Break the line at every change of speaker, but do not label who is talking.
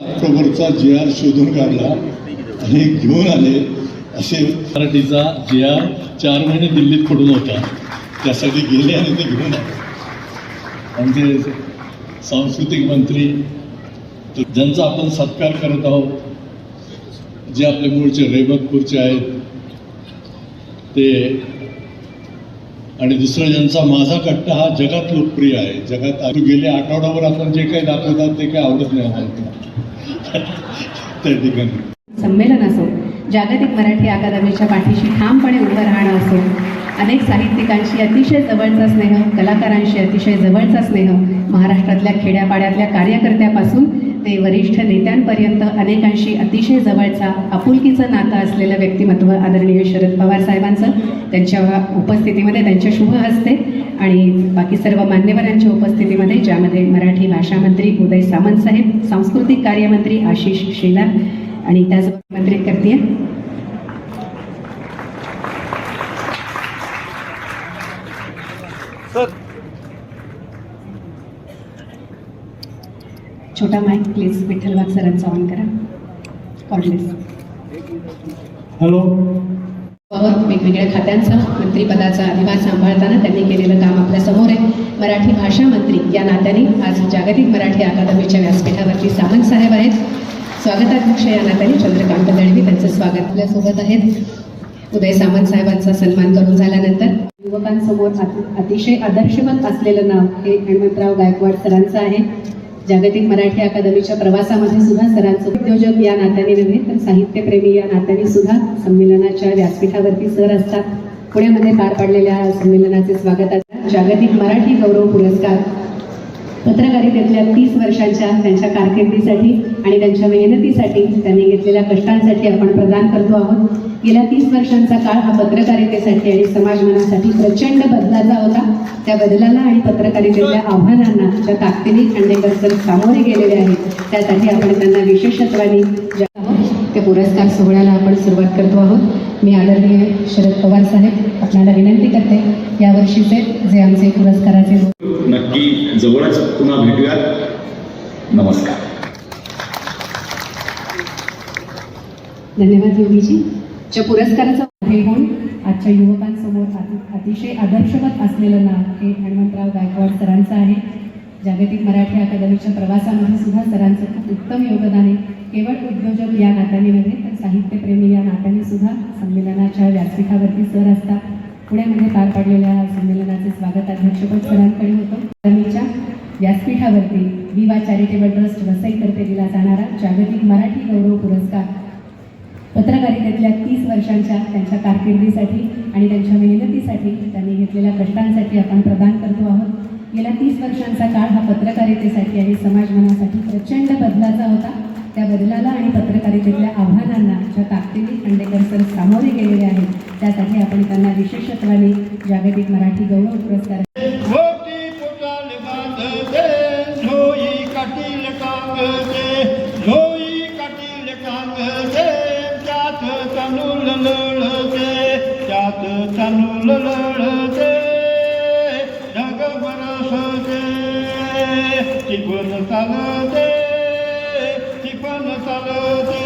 ऑक्टोबरचा जे आर शोधून काढला आणि घेऊन आले असे मराठीचा जे आर चार महिने दिल्लीत पडून होता. त्यासाठी गेले आणि ते घेऊन आले. आमचे सांस्कृतिक मंत्री ज्यांचा आपण सत्कार करत आहोत जे आपले मूळचे रेबतपूरचे आहेत ते आणि दुसरं ज्यांचा माझा कट्टा हा जगात लोकप्रिय आहे. जगात गेले गेल्या आठवड्यावर आपण जे काही दाखवतात ते काही आवडत नाही आम्हाला. त्या ठिकाणी
संमेलन असो जागतिक मराठी अकादमीच्या पाठीशी ठामपणे उभं राहणं असो अनेक साहित्यिकांशी अतिशय जवळचा स्नेह कलाकारांशी अतिशय जवळचा स्नेह महाराष्ट्रातल्या खेड्यापाड्यातल्या कार्यकर्त्यापासून ते वरिष्ठ नेत्यांपर्यंत अनेकांशी अतिशय जवळचा आपुलकीचं नातं असलेलं व्यक्तिमत्व आदरणीय शरद पवार साहेबांचं त्यांच्या उपस्थितीमध्ये त्यांच्या शुभ हस्ते आणि बाकी सर्व मान्यवरांच्या उपस्थितीमध्ये ज्यामध्ये मराठी भाषा मंत्री उदय सामंत साहेब सांस्कृतिक कार्यमंत्री आशिष शेला आणि त्याचबरोबर मंत्री करते छोटा माईक प्लीज विठ्ठल वाघ सरांचा ऑन करा कॉर्डलेस
हॅलो
वेगवेगळ्या खात्यांचा मंत्रीपदाचा अधिभार सांभाळताना त्यांनी केलेलं काम आपल्यासमोर आहे. मराठी भाषा मंत्री या नात्याने आज जागतिक मराठी अकादमीच्या व्यासपीठावरती सामंत साहेब आहेत. स्वागताध्यक्ष या नात्याने चंद्रकांत दळवी त्यांचं स्वागत आपल्यासोबत आहेत. उदय सामंत साहेबांचा सन्मान करून झाल्यानंतर युवकांसमोर अति- अतिशय आदर्शवत असलेलं नाव हे हनुमंतराव गायकवाड सरांचं आहे. जागतिक मराठी अकादमीच्या प्रवासामध्ये सुद्धा सरांचं उद्योजक या नात्याने नव्हे तर साहित्यप्रेमी या नात्याने सुद्धा संमेलनाच्या व्यासपीठावरती सर असतात. पुण्यामध्ये पार पाडलेल्या संमेलनाचे स्वागत जागतिक मराठी गौरव पुरस्कार. पत्रकारितेतल्या तीस वर्षांच्या त्यांच्या कारकिर्दीसाठी आणि त्यांच्या मेहनतीसाठी त्यांनी घेतलेल्या कष्टांसाठी आपण प्रदान करतो आहोत. गेल्या तीस वर्षांचा काळ हा पत्रकारितेसाठी आणि समाजमनासाठी प्रचंड बदलाचा होता. त्या बदलाला आणि पत्रकारितेतल्या आव्हानांना ज्या ताकदीने खांडेकर सर सामोरे गेलेले आहेत त्यासाठी आपण त्यांना विशेषत्वाने ज्या आहोत ते पुरस्कार सोहळ्याला आपण सुरुवात करतो आहोत. मी आदरणीय शरद पवार साहेब आपल्याला विनंती करते यावर्षीचे जे आमचे पुरस्काराचे
नक्की जवळच पुन्हा भेटूयात. नमस्कार.
धन्यवाद योगीजी. च्या पुरस्काराचं हे होऊन आजच्या युवकांसमोर अतिशय आदर्शवत असलेलं नाव हे हनुमंतराव गायकवाड सरांचं आहे. जागतिक मराठी अकादमीच्या प्रवासामध्ये सुद्धा सरांचं खूप उत्तम योगदान आहे. केवळ उद्योजक या नात्याने नव्हे तर साहित्यप्रेमी या नात्याने सुद्धा संमेलनाच्या व्यासपीठावरती सर असतात. पुण्यामध्ये पार पडलेल्या संमेलनाचे स्वागत अध्यक्षपद सरांकडे होतं. अकादमीच्या व्यासपीठावरती विवा चॅरिटेबल ट्रस्ट वसईतर्फे दिला जाणारा जागतिक मराठी गौरव पुरस्कार पत्रकारितेतल्या तीस वर्षांच्या त्यांच्या कारकिर्दीसाठी आणि त्यांच्या मेहनतीसाठी त्यांनी घेतलेल्या कष्टांसाठी आपण प्रदान करतो आहोत. गेल्या तीस वर्षांचा काळ हा पत्रकारितेसाठी आणि समाजमनासाठी प्रचंड बदलाचा होता. त्या बदलाला आणि पत्रकारितेतल्या आव्हानांना ज्या ताकदीने खंडेकर सर सामोरे गेलेले आहेत त्यासाठी आपण त्यांना विशेषत्वाने जागतिक मराठी गौरव पुरस्कार
मोठी फुल लढते ढग बरसते टिपण चालते टिपण चालते.